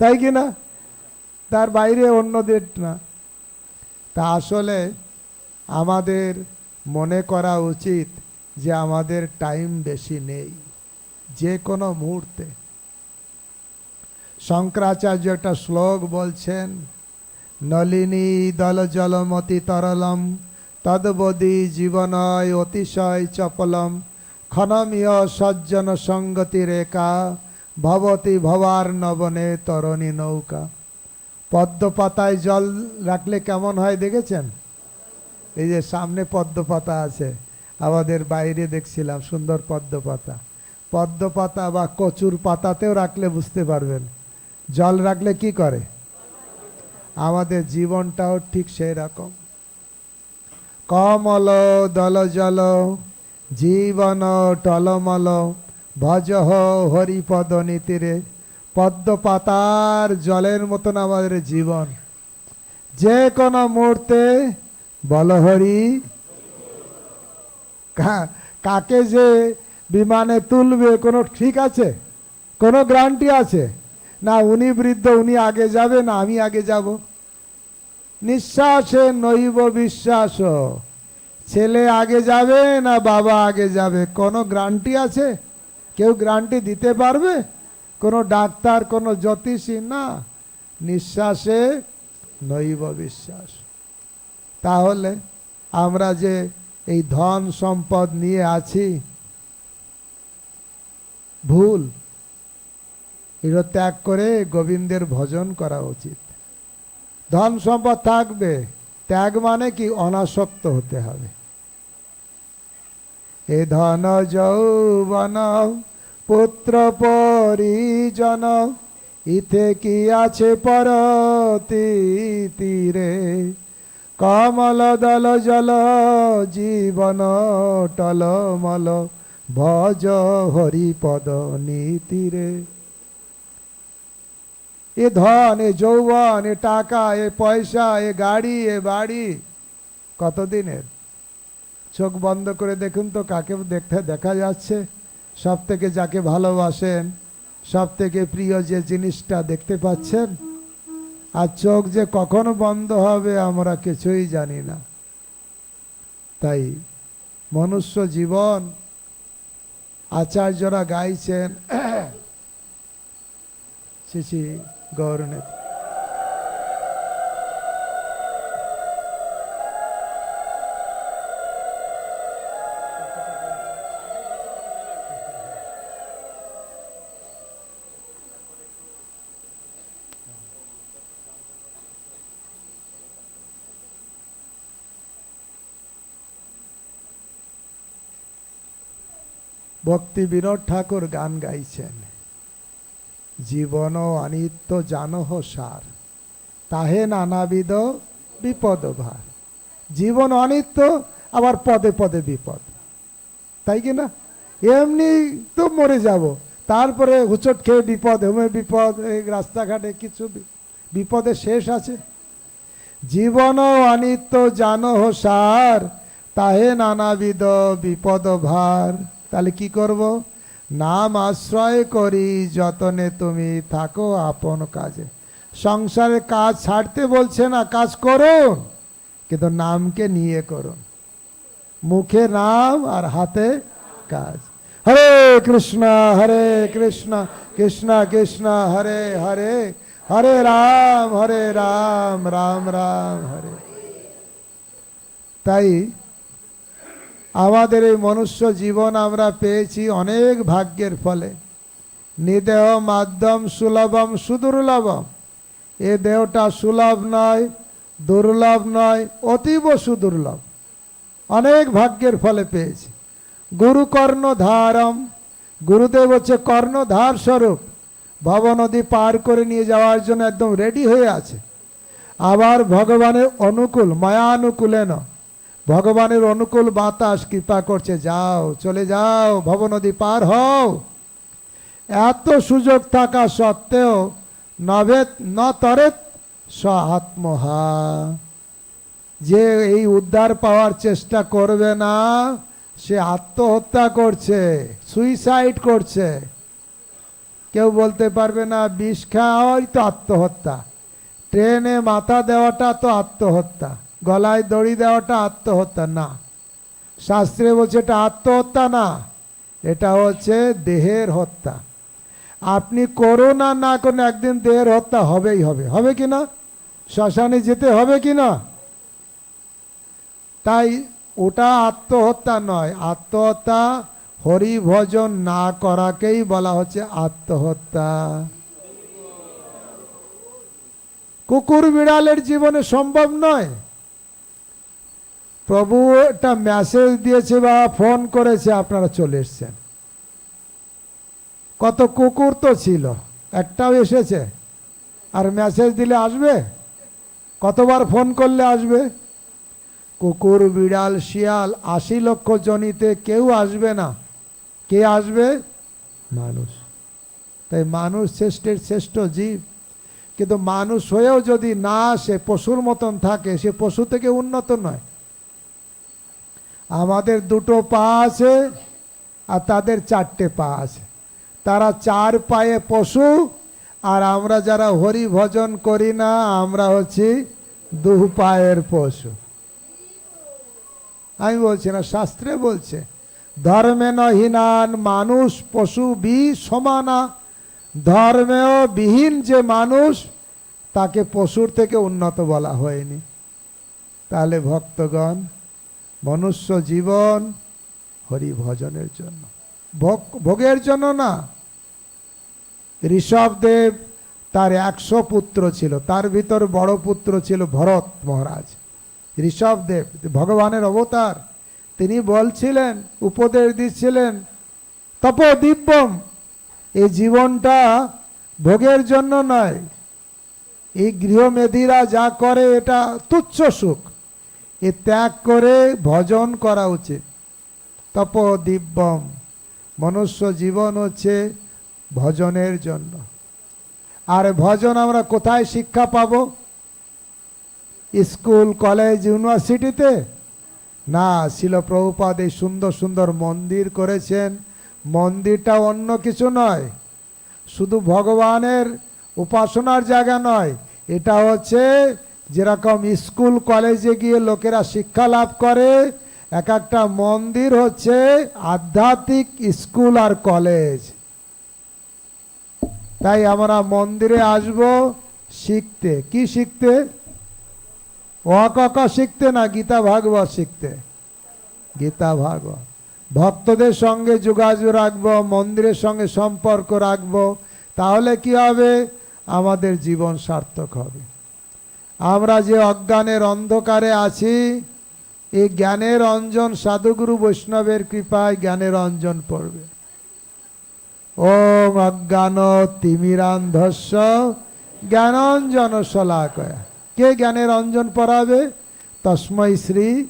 তাই কি না? তার বাইরে অন্যদের না। তা আসলে আমাদের মনে করা উচিত যে আমাদের টাইম বেশি নেই, যে কোনো মুহূর্তে। শঙ্করাচার্য একটা শ্লোক বলছেন, নলিনী দল জলমতি তরলম তদবদি জীবনয় অতিশয় চপলম, ক্ষণমীয় সজ্জন সঙ্গতি রেখা ভবতি ভবার নবনে তরণী নৌকা। পদ্ম পাতায় জল রাখলে কেমন হয় দেখেছেন? এই যে সামনে পদ্ম পাতা আছে, আমাদের বাইরে দেখছিলাম সুন্দর পদ্ম পাতা পদ্ম পাতা বা কচুর পাতাতেও রাখলে বুঝতে পারবেন। জল রাখলে কি করে? আমাদের জীবনটাও ঠিক সেই রকম। কমল দল জল জীবন টলমল ভজ হরিপদ নীতিরে। পদ্ম পাতার জলের মতন আমাদের জীবন। যে কোনো মুহূর্তে বল হরি। কাকে যে বিমানে তুলবে, কোনো ঠিক আছে? কোনো গ্রান্টি আছে? না, উনি বৃদ্ধ, উনি আগে যাবে, না, আমি আগে যাব। নিঃশ্বাসে নৈব বিশ্বাস। ছেলে আগে যাবে, না বাবা আগে যাবে? কোনো গ্যারান্টি আছে? কেউ গ্যারান্টি দিতে পারবে? কোনো ডাক্তার, কোনো জ্যোতিষী? না। নিঃশ্বাসে নৈব বিশ্বাস। তাহলে আমরা যে এই ধন সম্পদ নিয়ে আছি, ভুল। এগুলো ত্যাগ করে গোবিন্দের ভজন করা উচিত। ধন সম্পদ থাকবে। ত্যাগ মানে কি? অনাসক্ত হতে হবে। এ ধন যৌবন, পুত্র পরিজন, ইথে কি আছে পরতি তীরে কমল দল জল, জীবন টলমল, ভজ হরিপদ নীতিরে। এ ধন, এ যৌবন, এ টাকা, এ পয়সা, এ গাড়ি, এ বাড়ি, কতদিনের? চোখ বন্ধ করে দেখুন তো কাকে দেখতে দেখা যাচ্ছে। সব থেকে যাকে ভালোবাসেন সব থেকে প্রিয় যে জিনিসটা দেখতে পাচ্ছেন। আর চোখ যে কখন বন্ধ হবে আমরা কিছুই জানি না। তাই মনুষ্য জীবন আচার্যরা গাইছেন, শ্রী গৌরনেত ভক্তি বিনোদ ঠাকুর গান গাইছেন। জীবন অনিত্য জানহ সার, তাহে নানাবিধ বিপদ ভার। জীবন অনিত্য, আবার পদে পদে বিপদ। তাই কি না? এমনি তো মরে যাব, তারপরে হুচট খেয়ে বিপদ, হেমে বিপদ রাস্তাঘাটে কিছু বিপদে শেষ আছে। জীবন অনিত্য জানহ সার, তাহে নানাবিধ বিপদ ভার। তাহলে কি করব? নাম আশ্রয় করি, যতনে তুমি থাকো আপন কাজে। সংসারের কাজ ছাড়তে বলছে না, কাজ করুন কিন্তু নামকে নিয়ে করুন মুখে নাম আর হাতে কাজ। হরে কৃষ্ণ হরে কৃষ্ণ কৃষ্ণ কৃষ্ণ, হরে হরে হরে রাম হরে রাম রাম রাম, হরে। তাই আমাদের এই মনুষ্য জীবন আমরা পেয়েছি অনেক ভাগ্যের ফলে। নিদেহ, মাধ্যম, সুলভম, সুদুর্লভম। এ দেহটা সুলভ নয়, দুর্লভ নয়, অতীব সুদুর্লভ। অনেক ভাগ্যের ফলে পেয়েছি। গুরু কর্ণ ধারম। গুরুদেব হচ্ছে কর্ণধার স্বরূপ। ভব নদী পার করে নিয়ে যাওয়ার জন্য একদম রেডি হয়ে আছে। আবার ভগবানের অনুকূল মায়ানুকূলেন ভগবানের অনুকূল বাতাস কৃপা করছে, যাও, চলে যাও ভব নদী পার হও। এত সুযোগ থাকা সত্ত্বেও নবে ন তরে স আত্মহা যে এই উদ্ধার পাওয়ার চেষ্টা করবে না, সে আত্মহত্যা করছে সুইসাইড করছে। কেউ বলতে পারবে না, বিষ খাওয়াই তো আত্মহত্যা। ট্রেনে মাথা দেওয়াটা তো আত্মহত্যা। গলায় দড়ি দেওয়াটা আত্মহত্যা, না। শাস্ত্রে বলছে এটা আত্মহত্যা না, এটা হচ্ছে দেহের হত্যা। আপনি করুন না করুন, একদিন দেহের হত্যা হবেই হবে। হবে কি না? শ্মশানে যেতে হবে কি না? তাই ওটা আত্মহত্যা নয়, আত্মহত্যা হরিভজন না করাকেই বলা হচ্ছে আত্মহত্যা। কুকুর বিড়ালের জীবনে সম্ভব নয়? প্রভু একটা মেসেজ দিয়েছে বা ফোন করেছে, আপনারা চলে এসছেন। কত কুকুর তো ছিল, একটাও এসেছে। আর মেসেজ দিলে আসবে? কতবার ফোন করলে আসবে? কুকুর, বিড়াল, শিয়াল, আশি লক্ষ জনিতে কেউ আসবে না। কে আসবে? মানুষ। তাই মানুষ শ্রেষ্ঠের শ্রেষ্ঠ জীব। কিন্তু মানুষ হয়েও যদি না আসে, পশুর মতন থাকে, সে পশু থেকে উন্নত নয়। আমাদের দুটো পা আছে আর তাদের চারটে পা আছে। তারা চার পায়ে পশু আর আমরা যারা হরি ভজন করি না, আমরা হচ্ছি দু পায়ের পশু। আমি বলছি না, শাস্ত্রে বলছে, ধর্মে নহিনান মানুষ, পশু, বি, সমানা। ধর্মেও বিহীন যে মানুষ, তাকে পশুর থেকে উন্নত বলা হয়নি। তাহলে ভক্তগণ মনুষ্য জীবন হরি ভজনের জন্য। ভোগ, ভোগের জন্য না। ঋষভদেব তার একশো পুত্র ছিল, তার ভিতর বড় পুত্র ছিল ভরত মহারাজ। ঋষভদেব ভগবানের অবতার, তিনি বলছিলেন, উপদেশ দিচ্ছিলেন তপ দিব্যম এই জীবনটা ভোগের জন্য নয়। এই গৃহমেধীরা যা করে এটা তুচ্ছ সুখ। এ ত্যাগ করে ভজন করা উচিত। তপ দিব্যম মনুষ্য জীবন হচ্ছে ভজনের জন্য। আর ভজন আমরা কোথায় শিক্ষা পাব? স্কুল, কলেজ, ইউনিভার্সিটিতে? না, শিল প্রভুপাদ এই সুন্দর সুন্দর মন্দির করেছেন। মন্দিরটা অন্য কিছু নয়, শুধু ভগবানের উপাসনার জায়গা নয়, এটা হচ্ছে যেরকম স্কুল, কলেজে গিয়ে লোকেরা শিক্ষা লাভ করে, এক একটা মন্দির হচ্ছে আধ্যাত্মিক স্কুল আর কলেজ। তাই আমরা মন্দিরে আসব শিখতে। কি শিখতে? অকক শিখতে না গীতা ভাগবত শিখতে? গীতা ভাগবত। ভক্তদের সঙ্গে যোগাযোগ রাখব, মন্দিরের সঙ্গে সম্পর্ক রাখব, তাহলে কি হবে? আমাদের জীবন সার্থক হবে। আমরা যে অজ্ঞানের অন্ধকারে আছি, এই জ্ঞানের অঞ্জন সাধুগুরু বৈষ্ণবের কৃপায় জ্ঞানের অঞ্জন পড়বে। ওম অজ্ঞান তিমিরান্ধস্য জ্ঞানঞ্জন শলাকয়া। কে জ্ঞানের অঞ্জন পড়াবে? তস্মৈ শ্রী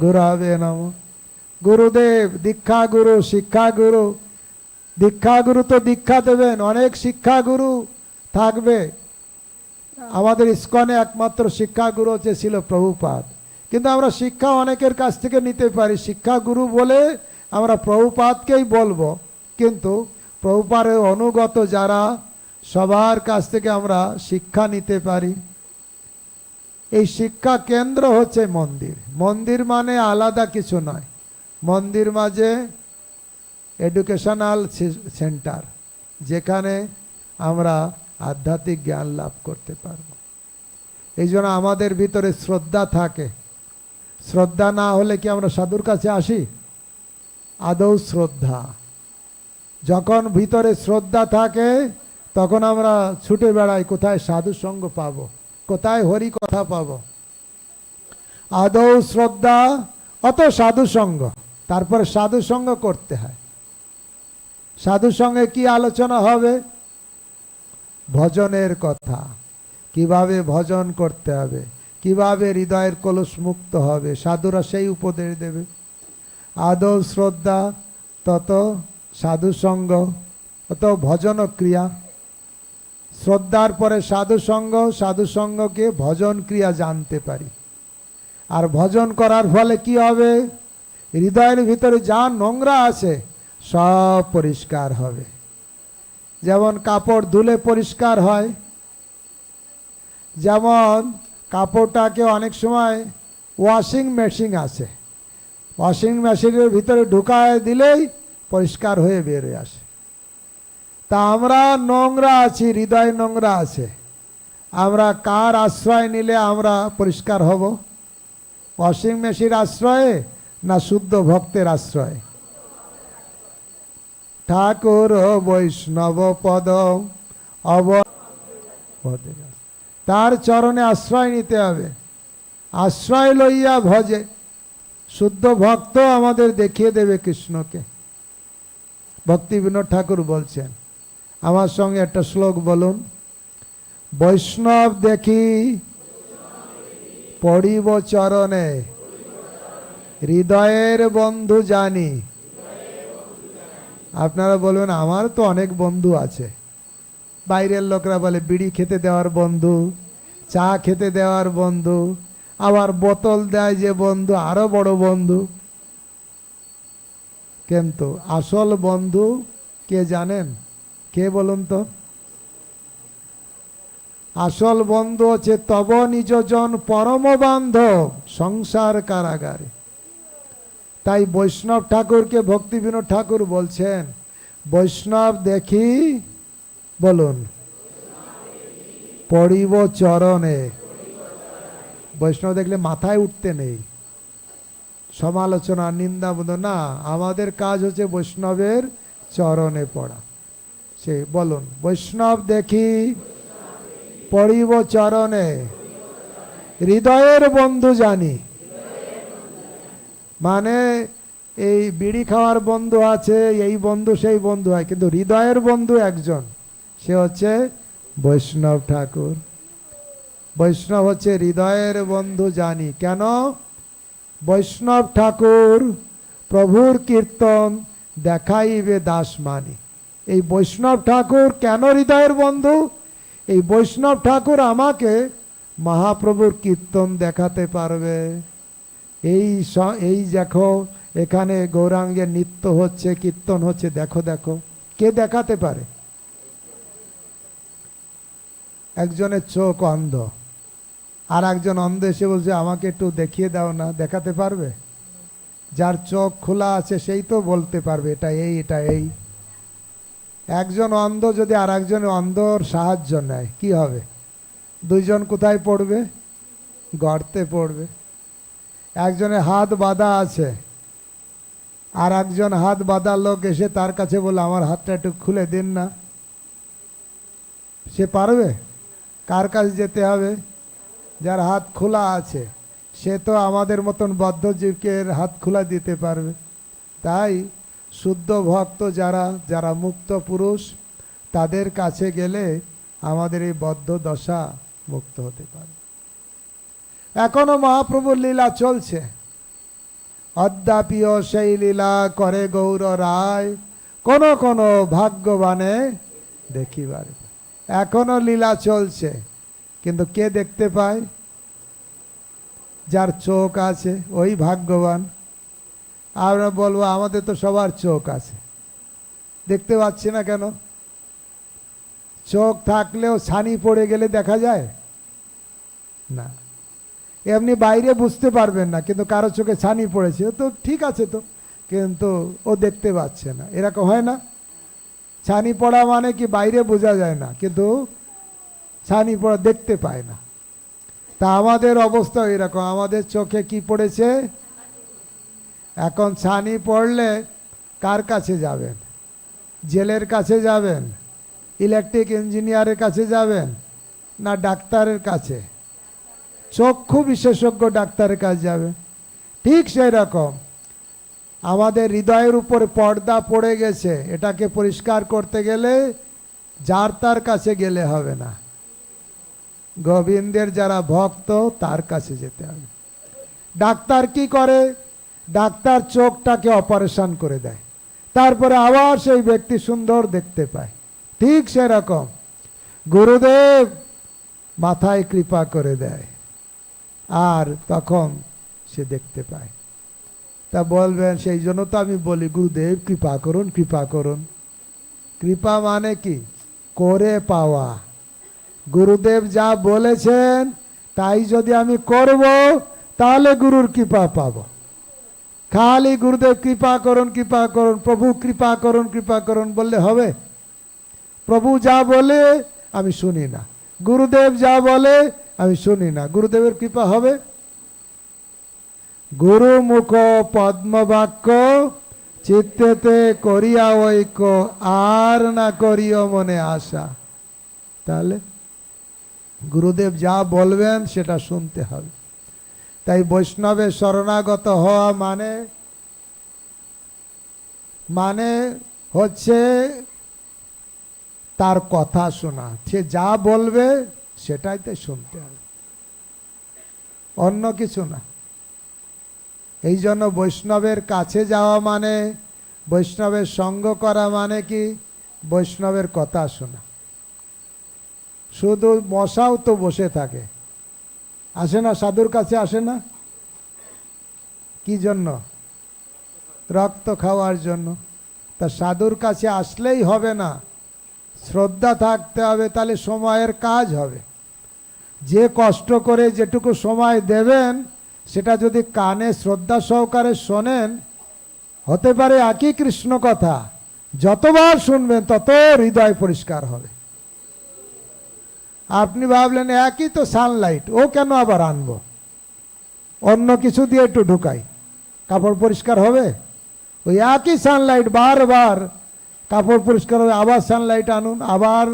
গুরাবে নম। গুরুদেব দীক্ষা গুরু শিক্ষা গুরু দীক্ষা গুরু তো দীক্ষা দেবেন, অনেক শিক্ষা গুরু থাকবে। আমাদের ইস্কনে একমাত্র শিক্ষা গুরু হচ্ছে ছিল প্রভুপাদ। কিন্তু আমরা শিক্ষা অনেকের কাছ থেকে নিতে পারি। শিক্ষা গুরু বলে আমরা প্রভুপাদকেই বলব। কিন্তু প্রভুপাদের অনুগত যারা, সবার কাছ থেকে আমরা শিক্ষা নিতে পারি। এই শিক্ষা কেন্দ্র হচ্ছে মন্দির। মন্দির মানে আলাদা কিছু নয়। মন্দির মাঝে এডুকেশনাল সেন্টার। যেখানে আমরা আধ্যাত্মিক জ্ঞান লাভ করতে পারব। এই জন্য আমাদের ভিতরে শ্রদ্ধা থাকে। শ্রদ্ধা না হলে কি আমরা সাধুর কাছে আসি? আদৌ শ্রদ্ধা। যখন ভিতরে শ্রদ্ধা থাকে, তখন আমরা ছুটে বেড়াই, কোথায় সাধু সঙ্গ পাব? কোথায় হরি কথা পাবো? আদৌ শ্রদ্ধা, অত সাধু সঙ্গ। তারপরে সাধু সঙ্গ করতে হয়। সাধু সঙ্গে কি আলোচনা হবে? ভজনের কথা। কীভাবে ভজন করতে হবে? কীভাবে হৃদয়ের কলস মুক্ত হবে? সাধুরা সেই উপদেশ দেবে। আদৌ শ্রদ্ধা, তত সাধু সঙ্গ তত ভজন ক্রিয়া। শ্রদ্ধার পরে সাধু সঙ্গ সাধু সঙ্গকে ভজন ক্রিয়া জানতে পারি। আর ভজন করার ফলে কি হবে? হৃদয়ের ভিতরে যা নোংরা আছে, সব পরিষ্কার হবে। যেমন কাপড় ধুলে পরিষ্কার হয়, যেমন কাপড়টাকে অনেক সময় ওয়াশিং মেশিন আছে। ওয়াশিং মেশিনের ভিতরে ঢুকায় দিলেই পরিষ্কার হয়ে বেরিয়ে আসে। তা আমরা নোংরা আছি, হৃদয় নোংরা আছে। আমরা কার আশ্রয় নিলে আমরা পরিষ্কার হব? ওয়াশিং মেশিন আশ্রয়ে না শুদ্ধ ভক্তের আশ্রয়? ঠাকুর বৈষ্ণব পদ। অব তার চরণে আশ্রয় নিতে হবে। আশ্রয় লইয়া ভজে। শুদ্ধ ভক্ত আমাদের দেখিয়ে দেবে কৃষ্ণকে। ভক্তি বিনোদ ঠাকুর বলছেন, আমার সঙ্গে একটা শ্লোক বলুন। বৈষ্ণব দেখি পড়িব চরণে, হৃদয়ের বন্ধু জানি। আপনারা বলবেন, আমার তো অনেক বন্ধু আছে। বাইরের লোকরা বলে, বিড়ি খেতে দেওয়ার বন্ধু, চা খেতে দেওয়ার বন্ধু, আবার বোতল দেয় যে বন্ধু, আরও বড় বন্ধু। কিন্তু আসল বন্ধু কে জানেন? কে বলুন তো? আসল বন্ধু হচ্ছে তব নিজজন পরম বান্ধব, সংসার কারাগারে। তাই বৈষ্ণব ঠাকুরকে ভক্তি বিনোদ ঠাকুর বলছেন, বৈষ্ণব দেখি, বলুন, পড়িব চরণে। বৈষ্ণব দেখলে মাথায় উঠতে নেই। সমালোচনা, নিন্দা বোধ, না, আমাদের কাজ হচ্ছে বৈষ্ণবের চরণে পড়া। সে বলুন, বৈষ্ণব দেখি, পড়িব চরণে, হৃদয়ের বন্ধু জানি। মানে এই বিড়ি খাওয়ার বন্ধু আছে, এই বন্ধু, সেই বন্ধু হয়, কিন্তু হৃদয়ের বন্ধু একজন, সে হচ্ছে বৈষ্ণব ঠাকুর। বৈষ্ণব হচ্ছে হৃদয়ের বন্ধু জানি। কেন? বৈষ্ণব ঠাকুর প্রভুর কীর্তন দেখাইবে দাস মানি এই বৈষ্ণব ঠাকুর কেন হৃদয়ের বন্ধু? এই বৈষ্ণব ঠাকুর আমাকে মহাপ্রভুর কীর্তন দেখাতে পারবে। এই এই দেখো, এখানে গৌরাঙ্গের নৃত্য হচ্ছে, কীর্তন হচ্ছে, দেখো দেখো। কে দেখাতে পারে? একজনের চোখ অন্ধ। আর একজন অন্ধ এসে বলছে, আমাকে একটু দেখিয়ে দাও না, দেখাতে পারবে? যার চোখ খোলা আছে, সেই তো বলতে পারবে, এটা এই এটা এই। একজন অন্ধ যদি আর একজন অন্ধর সাহায্য নেয়, কি হবে? দুইজন কোথায় পড়বে? গর্তে পড়বে। একজনের হাত বাঁধা আছে। আর একজন হাত বাঁধা লোক এসে তার কাছে বলে আমার হাতটা একটু খুলে দিন না। সে পারবে? কার কাছে যেতে হবে? যার হাত খোলা আছে, সে তো আমাদের মতন বদ্ধজীবকের হাত খোলা দিতে পারবে। তাই শুদ্ধ ভক্ত যারা যারা মুক্ত পুরুষ, তাদের কাছে গেলে আমাদের এই বদ্ধ দশা মুক্ত হতে পারে এখনও মহাপ্রভুর লীলা চলছে। অদ্যাপিও সেই লীলা করে গৌর রায়, কোন কোন ভাগ্যবানে দেখিবারে। এখনও লীলা চলছে, কিন্তু কে দেখতে পায়? যার চোখ আছে, ওই ভাগ্যবান। আমরা বলব, আমাদের তো সবার চোখ আছে। দেখতে পাচ্ছি না কেন? চোখ থাকলেও ছানি পড়ে গেলে দেখা যায়? না। এমনি বাইরে বুঝতে পারবেন না, কিন্তু কারও চোখে ছানি পড়েছে, তো ঠিক আছে তো, কিন্তু ও দেখতে পাচ্ছে না। এরকম হয় না? ছানি পড়া মানে কি বাইরে বোঝা যায় না, কিন্তু ছানি পড়া দেখতে পায় না। তা আমাদের অবস্থা এরকম, আমাদের চোখে কি পড়েছে? এখন ছানি পড়লে কার কাছে যাবেন? জেলের কাছে যাবেন? ইলেকট্রিক ইঞ্জিনিয়ারের কাছে যাবেন? না ডাক্তারের কাছে? চক্ষু বিশেষজ্ঞ ডাক্তারের কাছে যাবে। ঠিক সেই রকম। আমাদের হৃদয়ের উপরে পর্দা পড়ে গেছে। এটাকে পরিষ্কার করতে গেলে যার তার কাছে গেলে হবে না। গোবিন্দের যারা ভক্ত, তার কাছে যেতে হবে। ডাক্তার কি করে? ডাক্তার চোখটাকে অপারেশন করে দেয়। তারপরে আবার সেই ব্যক্তি সুন্দর দেখতে পায়। ঠিক সেরকম গুরুদেব মাথায় কৃপা করে দেয়। আর তখন সে দেখতে পায়। তা বলবেন, সেই জন্য তো আমি বলি, গুরুদেব, কৃপা করুন কৃপা করুন। কৃপা মানে কি? করে পাওয়া। গুরুদেব যা বলেছেন, তাই যদি আমি করব, তাহলে গুরুর কৃপা পাব। খালি গুরুদেব, কৃপা করুন কৃপা করুন, প্রভু কৃপা করুন কৃপা করুন বললে হবে। প্রভু যা বলে, আমি শুনি না। গুরুদেব যা বলে আমি শুনি না। গুরুদেবের কৃপা হবে? গুরু মুখ পদ্মবাক্য চিত্তেতে করিয়া ঐক্য, আর না করিও মনে আশা। তাহলে গুরুদেব যা বলবেন সেটা শুনতে হবে। তাই বৈষ্ণবের শরণাগত হওয়া মানে মানে হচ্ছে তার কথা শোনা। সে যা বলবে সেটাই তো শুনতে হবে। অন্য কিছু না। এই জন্য বৈষ্ণবের কাছে যাওয়া মানে বৈষ্ণবের সঙ্গ করা মানে কি? বৈষ্ণবের কথা শোনা। শুধু মশাও তো বসে থাকে। আসে না? সাধুর কাছে আসে না? কি জন্য? রক্ত খাওয়ার জন্য। তা সাধুর কাছে আসলেই হবে না। শ্রদ্ধা থাকতে হবে, তাহলে সময়ের কাজ হবে। যে কষ্ট করে যেটুকু সময় দেবেন, সেটা যদি কানে শ্রদ্ধা সহকারে শোনেন, হতে পারে একই কৃষ্ণ কথা, যতবার শুনবেন তত হৃদয় পরিষ্কার হবে। আপনি ভাবলেন, একই তো সানলাইট ও কেন আবার আনব? অন্য কিছু দিয়ে একটু ঢুকাই, কাপড় পরিষ্কার হবে? ওই একই সানলাইট বারবার কাপড় পরিষ্কার হবে, আবার সানলাইট আনুন, আবার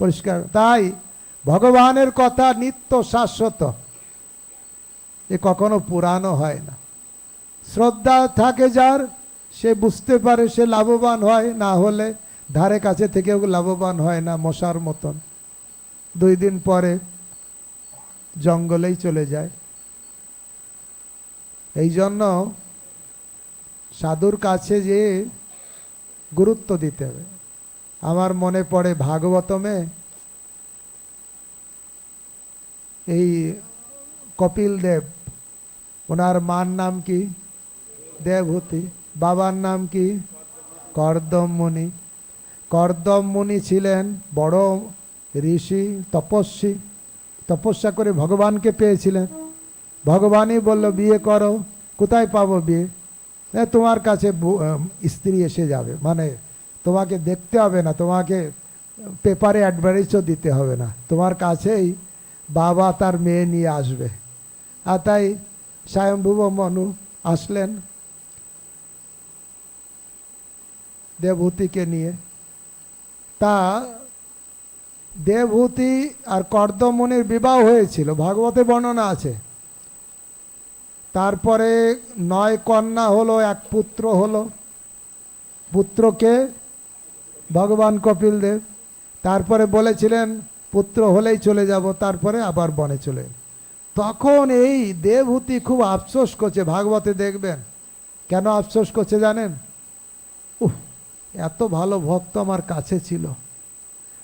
পরিষ্কার তাই ভগবানের কথা নিত্য শাশ্বত। এ কখনো পুরানো হয় না। শ্রদ্ধা থাকে যার, সে বুঝতে পারে সে লাভবান হয়, না হলে ধারে কাছে থেকেও লাভবান হয় না মশার মতন। দুই দিন পরে জঙ্গলেই চলে যায়। এই জন্য সাধুর কাছে যে গুরুত্ব দিতে হবে। আমার মনে পড়ে ভাগবতমে এই কপিল দেব, ওনার মার নাম কি? দেবহূতি। বাবার নাম কি? কর্দম মুনি কর্দম মুনি ছিলেন বড় ঋষি, তপস্বী। তপস্যা করে ভগবানকে পেয়েছিলেন। ভগবানই বলল, বিয়ে করো, কোথায় পাবো বিয়ে? তোমার কাছে স্ত্রী এসে যাবে। মানে তোমাকে দেখতে হবে না, তোমাকে পেপারে অ্যাডভার্টাইজও দিতে হবে না। তোমার কাছেই বাবা তার মেয়ে নিয়ে আসবে। আর তাই স্বয়ংভুব মনু আসলেন দেবহূতিকে নিয়ে। তা দেবহূতি আর কর্দমনির বিবাহ হয়েছিল ভাগবতে বর্ণনা আছে। তারপরে নয় কন্যা হলো, এক পুত্র হলো। পুত্রকে ভগবান কপিল দেব তারপরে বলেছিলেন পুত্র হলেই চলে যাব, তারপরে আবার বনে চলে তখন এই দেবহূতি খুব আফসোস করছে, ভাগবতে দেখবেন। কেন আফসোস করছে জানেন? উহ এত ভালো ভক্ত আমার কাছে ছিল।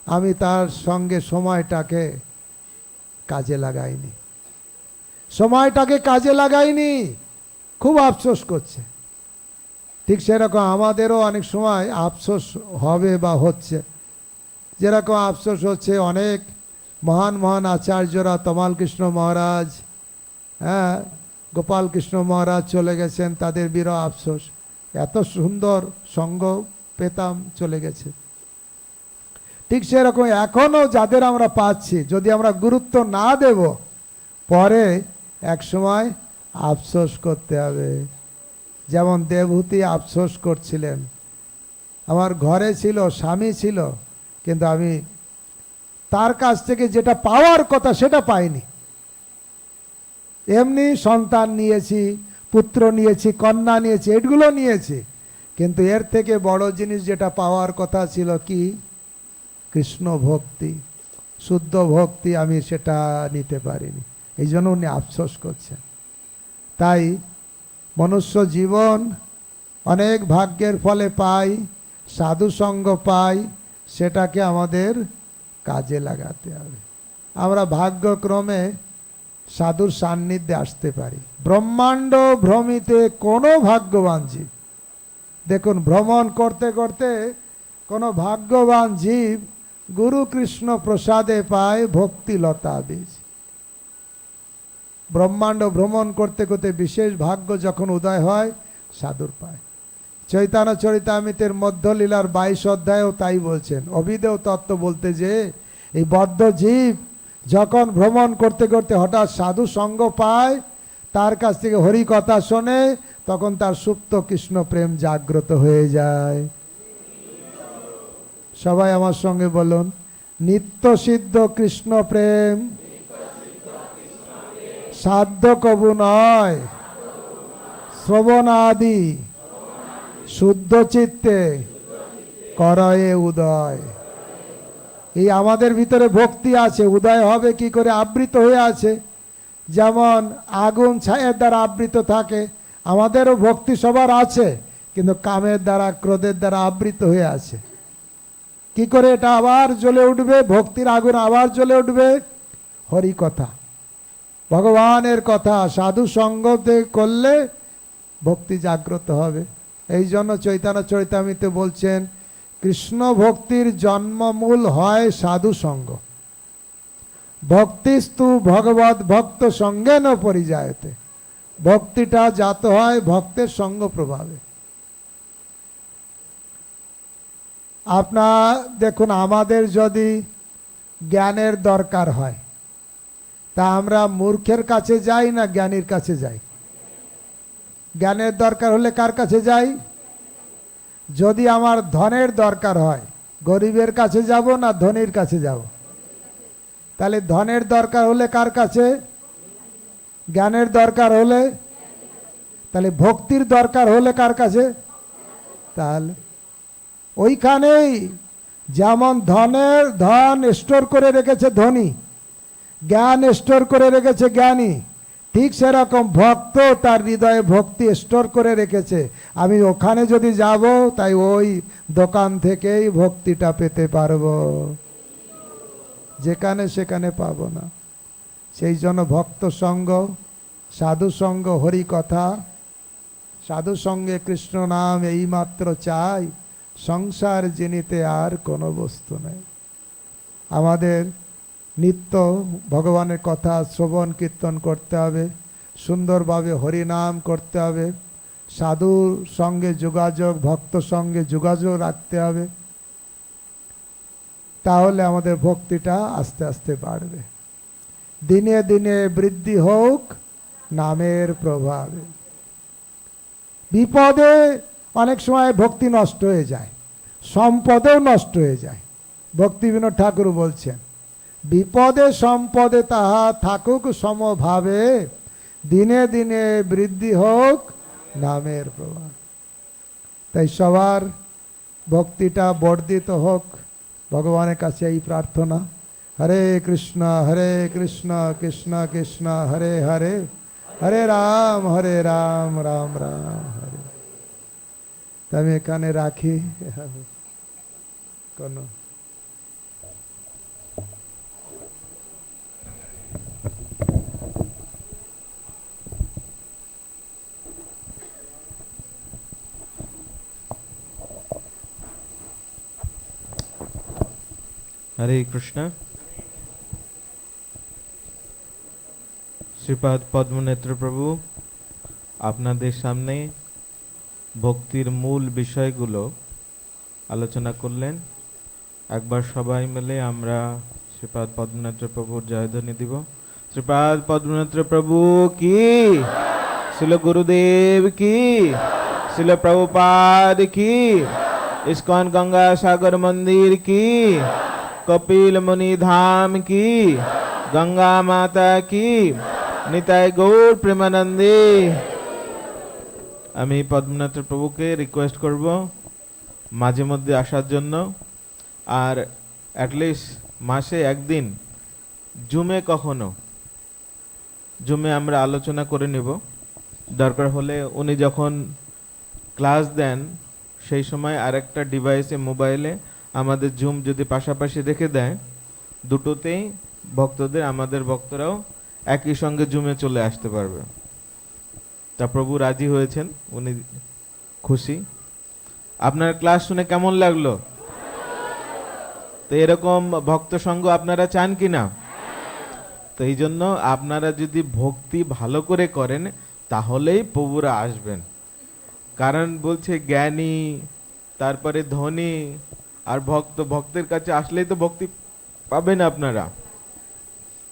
আমি তার সঙ্গে সময়টাকে কাজে লাগাইনি। সময়টাকে কাজে লাগাইনি, খুব আফসোস করছে। ঠিক সেরকম আমাদেরও অনেক সময় আফসোস হবে বা হচ্ছে। যেরকম আফসোস হচ্ছে অনেক মহান মহান আচার্যরা তমাল কৃষ্ণ মহারাজ হ্যাঁ গোপাল কৃষ্ণ মহারাজ চলে গেছেন, তাদের বিরহ আফসোস। এত সুন্দর সঙ্গ পেতাম চলে গেছে। ঠিক সেরকম এখনও যাদের আমরা পাচ্ছি, যদি আমরা গুরুত্ব না দেব, পরে এক সময় আফসোস করতে হবে। যেমন দেবহূতি আফসোস করছিলেন। আমার ঘরে ছিল, স্বামী ছিল কিন্তু আমি তার কাছ থেকে যেটা পাওয়ার কথা সেটা পাইনি। এমনি সন্তান নিয়েছি, পুত্র নিয়েছি, কন্যা নিয়েছি এগুলো নিয়েছি। কিন্তু এর থেকে বড় জিনিস যেটা পাওয়ার কথা ছিল কি? কৃষ্ণ ভক্তি। শুদ্ধ ভক্তি আমি সেটা নিতে পারিনি। এই জন্য উনি আফসোস করছেন। তাই মনুষ্য জীবন অনেক ভাগ্যের ফলে পাই সাধু সঙ্গ পাই সেটাকে আমাদের কাজে লাগাতে হবে। আমরা ভাগ্যক্রমে সাধুর সান্নিধ্যে আসতে পারি। ব্রহ্মাণ্ড ভ্রমিতে কোনো ভাগ্যবান জীব, দেখুন ভ্রমণ করতে করতে কোনো ভাগ্যবান জীব গুরু কৃষ্ণ প্রসাদে পায় ভক্তিলতা বীজ। ব্রহ্মাণ্ড ভ্রমণ করতে করতে বিশেষ ভাগ্য যখন উদয় হয়, সাধুর পায়। চৈতন্য চরিতামিতের মধ্যলীলার বাইশ অধ্যায়ও তাই বলছেন। অভিদেও তত্ত্ব বলতে যে, এই বদ্ধ জীব যখন ভ্রমণ করতে করতে হঠাৎ সাধু সঙ্গ পায়, তার কাছ থেকে হরি কথা শোনে, তখন তার সুপ্ত কৃষ্ণ প্রেম জাগ্রত হয়ে যায়। সবাই আমার সঙ্গে বলুন, নিত্য সিদ্ধ কৃষ্ণ প্রেম সাধ্য কবু নয় শ্রবণাদি শুদ্ধ চিত্তে করয়ে উদয়। এই আমাদের ভিতরে ভক্তি আছে, উদয় হবে কি করে? আবৃত হয়ে আছে। যেমন আগুন ছায়ের দ্বারা আবৃত থাকে, আমাদেরও ভক্তি সবার আছে, কিন্তু কামের দ্বারা, ক্রোধের দ্বারা আবৃত হয়ে আছে। কি করে এটা আবার জ্বলে উঠবে? ভক্তির আগুন আবার জ্বলে উঠবে? হরি কথা। ভগবানের কথা, সাধু সঙ্গতে করলে ভক্তি জাগ্রত হবে। এই জন্য চৈতন্য চৈতামিতে বলছেন, কৃষ্ণ ভক্তির জন্মমূল হয় সাধু সঙ্গ। ভক্তিস্তু ভগবত ভক্ত সঙ্গে ন পরিযায়তে। ভক্তিটা জাত হয় ভক্তের সঙ্গ প্রভাবে। আপনার দেখুন, আমাদের যদি জ্ঞানের দরকার হয়, তা আমরা মূর্খের কাছে যাই না জ্ঞানীর কাছে যাই? জ্ঞানের দরকার হলে কার কাছে যাই? যদি আমার ধনের দরকার হয়, গরিবের কাছে যাব না ধনীর কাছে যাব? তাহলে ধনের দরকার হলে কার কাছে? জ্ঞানের দরকার হলে? তাহলে ভক্তির দরকার হলে কার কাছে? তাহলে ওইখানেই যেমন ধনের ধন স্টোর করে রেখেছে ধনী, জ্ঞান স্টোর করে রেখেছে জ্ঞানী ঠিক সেরকম ভক্ত তার হৃদয়ে ভক্তি স্টোর করে রেখেছে। আমি ওখানে যদি যাব, তাই ওই দোকান থেকেই ভক্তিটা পেতে পারব। যেখানে সেখানে পাবো না। সেই জন্য ভক্ত সঙ্গ, সাধু সঙ্গ, হরি কথা, সাধু সঙ্গে কৃষ্ণ নাম এইমাত্র চাই। সংসার জিনিতে আর কোনো বস্তু নেই। আমাদের নিত্য ভগবানের কথা শ্রবণ, কীর্তন করতে হবে। সুন্দরভাবে হরিনাম করতে হবে। সাধুর সঙ্গে যোগাযোগ ভক্ত সঙ্গে যোগাযোগ রাখতে হবে। তাহলে আমাদের ভক্তিটা আস্তে আস্তে বাড়বে। দিনে দিনে বৃদ্ধি হোক নামের প্রভাবে। বিপদে অনেক সময় ভক্তি নষ্ট হয়ে যায়, সম্পদেও নষ্ট হয়ে যায়। ভক্তি বিনোদ ঠাকুর বলছেন বিপদে সম্পদে তাহা থাকুক সমভাবে, দিনে দিনে বৃদ্ধি হোক নামের প্রভাব তাই সবার ভক্তিটা বর্ধিত হোক, ভগবানের কাছে এই প্রার্থনা। হরে কৃষ্ণ হরে কৃষ্ণ কৃষ্ণ কৃষ্ণ, হরে হরে হরে রাম হরে রাম রাম রাম, হরে। আমি এখানে রাখি। কোনো হরে কৃষ্ণ শ্রীপাদ পদ্মনেত্র প্রভু আপনাদের সামনে ভক্তির মূল বিষয়গুলো আলোচনা করলেন। একবার সবাই মিলে আমরা শ্রীপাদ পদ্মনেত্র প্রভুর জয়ধ্বনি দিব। শ্রীপাদ পদ্মনেত্র প্রভু কি? শিল গুরুদেব কি? শিল প্রভুপাদ কি? ইস্কন গঙ্গা সাগর মন্দির কি? কপিল মুনি ধাম কি, গঙ্গা মাতা কি, নিতাই গৌর প্রেমানন্দে। আমি পদ্মনাথ প্রভুকে রিকোয়েস্ট করব মাঝে মধ্যে আসার জন্য। আর অ্যাটলিস্ট মাসে একদিন, জুমে কখনো। জুমে আমরা আলোচনা করে নেব। দরকার হলে উনি যখন ক্লাস দেন, সেই সময় আরেকটা ডিভাইসে মোবাইলে আমাদের জুম যদি পাশাপাশি রেখে দেয়, দুটোতেই ভক্তদের, আমাদের ভক্তরাও একই সঙ্গে জুমে চলে আসতে পারবে। তা প্রভু রাজি হয়েছেন, উনি খুশি। আপনার ক্লাস শুনে কেমন লাগল? তো এরকম ভক্ত সঙ্গ আপনারা চান কি না? তো এই জন্য আপনারা যদি ভক্তি ভালো করে করেন, তাহলেই প্রভুরা আসবেন। কারণ বলছে জ্ঞানী, তারপরে ধনী আর ভক্ত ভক্তের কাছে আসলেই তো ভক্তি পাবেন আপনারা।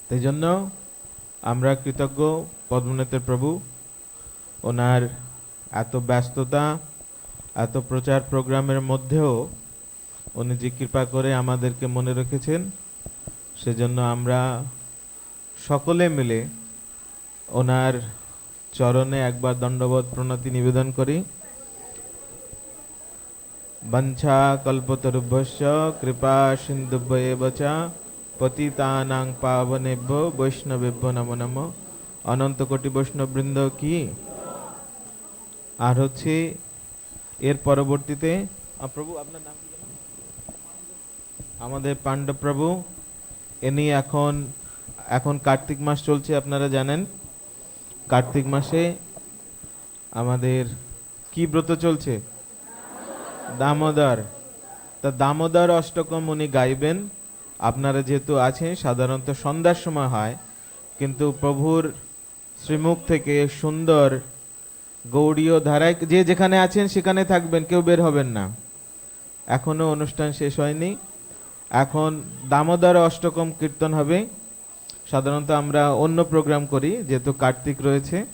তাই জন্য আমরা কৃতজ্ঞ পদ্মনাথের প্রভু, ওনার এত ব্যস্ততা, এত প্রচার প্রোগ্রামের মধ্যেও উনি যে কৃপা করে আমাদেরকে মনে রেখেছেন, সেজন্য আমরা সকলে মিলে ওনার চরণে একবার দণ্ডবোধ প্রণতি নিবেদন করি। কল্পতরুভ্যশ্চ কৃপা চ পতিতানাং পাবনেভ্য বৈষ্ণবেভ্য নমো নমো অনন্ত কোটি বৈষ্ণববৃন্দ কি আর হচ্ছে এর পরবর্তীতে প্রভু, আপনার নাম আমাদের পাণ্ডব প্রভু, ইনি এখন এখন কার্তিক মাস চলছে, আপনারা জানেন। কার্তিক মাসে আমাদের কি ব্রত চলছে? দামোদর। তা দামোদর অষ্টকম উনি গাইবেন। আপনারা যেহেতু আছেন, সাধারণত সন্ধ্যার সময় হয়। কিন্তু প্রভুর শ্রীমুখ থেকে সুন্দর গৌড়ীয় ধারায় যে যেখানে আছেন সেখানে থাকবেন, কেউ বের হবেন না। এখনও অনুষ্ঠান শেষ হয়নি। এখন দামোদর অষ্টকম কীর্তন হবে। সাধারণত আমরা অন্য প্রোগ্রাম করি, যেহেতু কার্তিক রয়েছে।